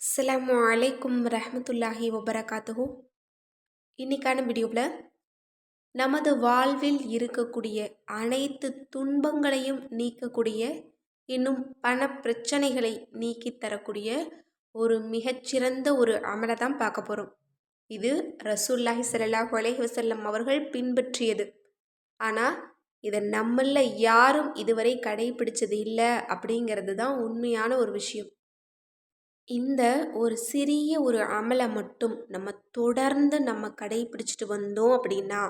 அஸ்லாம் அலைக்கும் ரஹமத்துல்லாஹி வபரகாத்துஹு. இன்னைக்கான வீடியோவில் நமது வாழ்வில் இருக்கக்கூடிய அனைத்து துன்பங்களையும் நீக்கக்கூடிய இன்னும் பண பிரச்சனைகளை நீக்கி தரக்கூடிய ஒரு மிகச்சிறந்த ஒரு அமலை தான் பார்க்க போகிறோம் இது ரசூல்லாஹி ஸல்லல்லாஹு அலஹி வசல்லம் அவர்கள் பின்பற்றியது. ஆனால் இதை நம்மள யாரும் இதுவரை கடைபிடிச்சது இல்லை அப்படிங்கிறது தான் உண்மையான ஒரு விஷயம். இந்த ஒரு சிறிய ஒரு அமலை மட்டும் நம்ம தொடர்ந்து நம்ம கடைபிடிச்சிட்டு வந்தோம் அப்படின்னா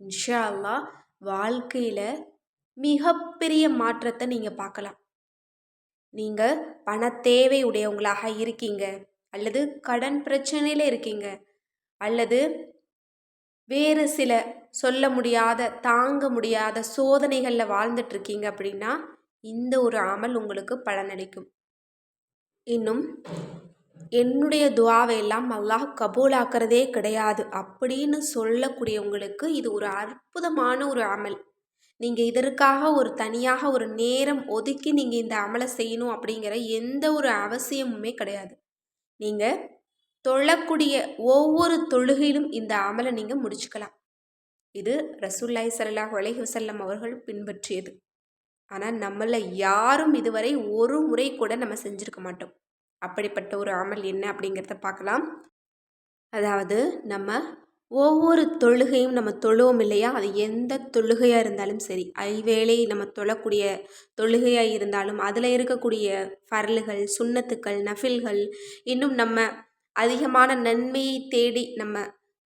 இன்ஷா அல்லாஹ் வாழ்க்கையில் மிகப்பெரிய மாற்றத்தை நீங்கள் பார்க்கலாம். நீங்கள் பண தேவை உடையவங்களாக இருக்கீங்க அல்லது கடன் பிரச்சனையில் இருக்கீங்க அல்லது வேறு சில சொல்ல முடியாத தாங்க முடியாத சோதனைகளில் வாழ்ந்துட்டுருக்கீங்க அப்படின்னா இந்த ஒரு அமல் உங்களுக்கு பலனளிக்கும். இன்னும் என்னுடைய துவாவை எல்லாம் அல்லாஹ் கபூலாக்கிறதே கிடையாது. அப்படின்னு சொல்லக்கூடியவங்களுக்கு இது ஒரு அற்புதமான ஒரு அமல். நீங்கள் இதற்காக ஒரு தனியாக ஒரு நேரம் ஒதுக்கி நீங்கள் இந்த அமலை செய்யணும் அப்படிங்கிற எந்த ஒரு அவசியமுமே கிடையாது. நீங்கள் தொழக்கூடிய ஒவ்வொரு தொழுகையிலும் இந்த அமலை நீங்கள் முடிச்சுக்கலாம். இது ரசூல்லாய் சல்லாஹ் அலைஹி வசல்லம் அவர்கள் பின்பற்றியது. ஆனால் நம்மள யாரும் இதுவரை ஒரு முறை கூட நம்ம செஞ்சுருக்க மாட்டோம். அப்படிப்பட்ட ஒரு அமல் என்ன அப்படிங்கிறத பார்க்கலாம். அதாவது நம்ம ஒவ்வொரு தொழுகையும் நம்ம தொழுவோம் இல்லையா? அது எந்த தொழுகையாக இருந்தாலும் சரி. ஐவேளை நம்ம தொழக்கூடிய தொழுகையாக இருந்தாலும் அதில் இருக்கக்கூடிய ஃபரல்கள் சுண்ணத்துக்கள் நஃபில்கள் இன்னும் நம்ம அதிகமான நன்மையை தேடி நம்ம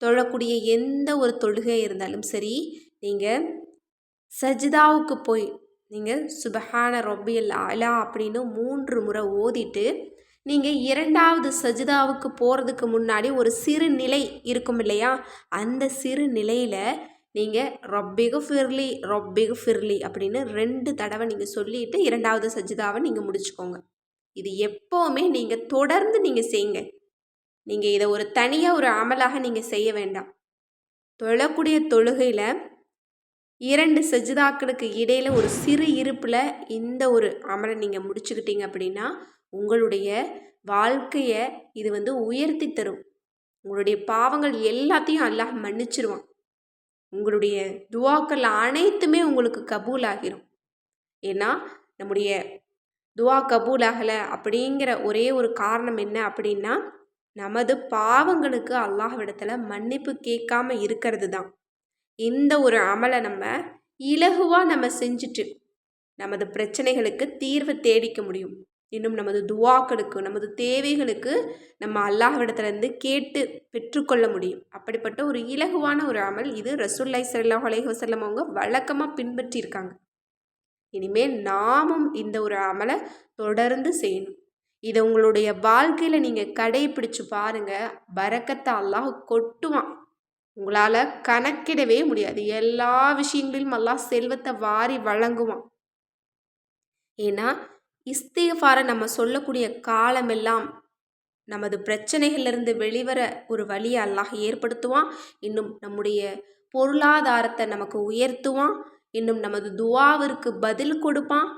தொழக்கூடிய எந்த ஒரு தொழுகையாக இருந்தாலும் சரி நீங்கள் சஜிதாவுக்கு போய் நீங்கள் சுபஹான ரொபியல் அலா அப்படின்னு மூன்று முறை ஓதிட்டு நீங்கள் இரண்டாவது சஜிதாவுக்கு போகிறதுக்கு முன்னாடி ஒரு சிறு நிலை இருக்கும் இல்லையா? அந்த சிறு நிலையில் நீங்கள் ரொப்பிகு ஃபிர்லி ரொப்பிகு ஃபிர்லி அப்படின்னு ரெண்டு தடவை நீங்கள் சொல்லிவிட்டு இரண்டாவது சஜிதாவை நீங்கள் முடிச்சுக்கோங்க. இது எப்போவுமே நீங்கள் தொடர்ந்து நீங்கள் செய்யுங்க. நீங்கள் இதை ஒரு தனியாக ஒரு அமலாக நீங்கள் செய்ய வேண்டாம். தொழக்கூடிய தொழுகையில் இரண்டு சஜிதாக்களுக்கு இடையில் ஒரு சிறு இருப்பில் இந்த ஒரு அமலை நீங்கள் முடிச்சுக்கிட்டீங்க அப்படின்னா உங்களுடைய வாழ்க்கையை இது வந்து உயர்த்தி தரும். உங்களுடைய பாவங்கள் எல்லாத்தையும் அல்லாஹ் மன்னிச்சிருவான். உங்களுடைய துவாக்கள் அனைத்துமே உங்களுக்கு கபூல் ஆகிரும் ஏன்னா நம்முடைய துவா கபூல் ஆகலை அப்படிங்கிற ஒரே ஒரு காரணம் என்ன அப்படின்னா நமது பாவங்களுக்கு அல்லாஹ்விடத்தில் மன்னிப்பு கேட்காம இருக்கிறது தான். இந்த ஒரு அமலை நம்ம இலகுவாக நம்ம செஞ்சுட்டு நமது பிரச்சனைகளுக்கு தீர்வு தேடிக்க முடியும். இன்னும் நமது துவாக்களுக்கு நமது தேவைகளுக்கு நம்ம அல்லாஹ்விடத்துலேருந்து கேட்டு பெற்றுக்கொள்ள முடியும். அப்படிப்பட்ட ஒரு இலகுவான ஒரு அமல் இது. ரசூல்லாய் சல்லாஹ் அலைஹசல்லம் அவங்க வழக்கமாக பின்பற்றியிருக்காங்க. இனிமேல் நாமும் இந்த ஒரு அமலை தொடர்ந்து செய்யணும். இதை உங்களுடைய வாழ்க்கையில் நீங்கள் கடைபிடிச்சு பாருங்கள் பறக்கத்தை அல்லாஹ் கொட்டுவான். உங்களால் கணக்கிடவே முடியாது. எல்லா விஷயங்களிலும் எல்லாம் செல்வத்தை வாரி வழங்குவான். ஏன்னா இஸ்திகாரை நம்ம சொல்லக்கூடிய காலமெல்லாம் நமது பிரச்சனைகளிலிருந்து வெளிவர ஒரு வழியை அல்லாஹ் ஏற்படுத்துவான். இன்னும் நம்முடைய பொருளாதாரத்தை நமக்கு உயர்த்துவான். இன்னும் நமது துவாவிற்கு பதில் கொடுப்பான்.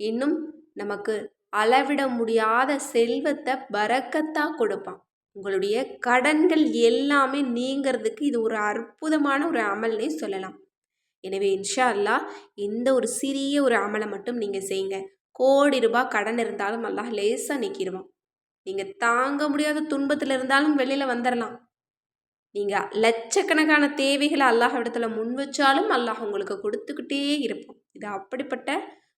இன்னும் நமக்கு அளவிட முடியாத செல்வத்தை பறக்கத்தாக கொடுப்பான். உங்களுடைய கடன்கள் எல்லாமே நீங்கிறதுக்கு இது ஒரு அற்புதமான ஒரு அமல்னே சொல்லலாம். எனவே இன்ஷா அல்லா இந்த ஒரு சிறிய ஒரு அமலை மட்டும் நீங்கள் செய்யுங்க கோடி ரூபாய் கடன் இருந்தாலும் அல்லாஹ் லேசாக நீக்கிடுவான் நீங்கள் தாங்க முடியாத துன்பத்தில் இருந்தாலும் வெளியில் வந்துடலாம் நீங்கள் லட்சக்கணக்கான தேவைகளை அல்லாஹ் இடத்துல முன் வச்சாலும் அல்லாஹ் உங்களுக்கு கொடுத்துக்கிட்டே இருப்போம் இது அப்படிப்பட்ட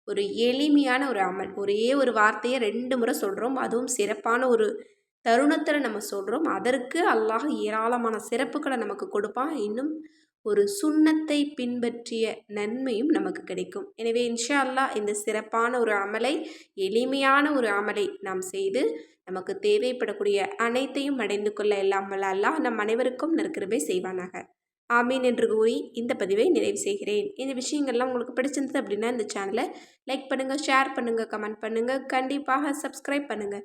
ஒரு எளிமையான ஒரு அமல். ஒரே ஒரு வார்த்தையை ரெண்டு முறை சொல்கிறோம் அதுவும் சிறப்பான ஒரு தருணத்தில் நம்ம சொல்கிறோம் அதற்கு அல்லாஹ் ஏராளமான சிறப்புகளை நமக்கு கொடுப்பான். இன்னும் ஒரு சுண்ணத்தை பின்பற்றிய நன்மையும் நமக்கு கிடைக்கும். எனவே இன்ஷா அல்லாஹ் இந்த சிறப்பான ஒரு அமலை எளிமையான ஒரு அமலை நாம் செய்து நமக்கு தேவைப்படக்கூடிய அனைத்தையும் அடைந்து கொள்ள இல்லாமல் அல்லாஹ் நம் அனைவருக்கும் நற்கிருபை செய்வானாக. ஆமீன் என்று கூறி இந்த பதிவை நிறைவு செய்கிறேன். இந்த விஷயங்கள்லாம் உங்களுக்கு பிடிச்சிருந்தது அப்படின்னா இந்த சேனலை லைக் பண்ணுங்கள் ஷேர் பண்ணுங்கள் கமெண்ட் பண்ணுங்கள் கண்டிப்பாக சப்ஸ்கிரைப் பண்ணுங்கள்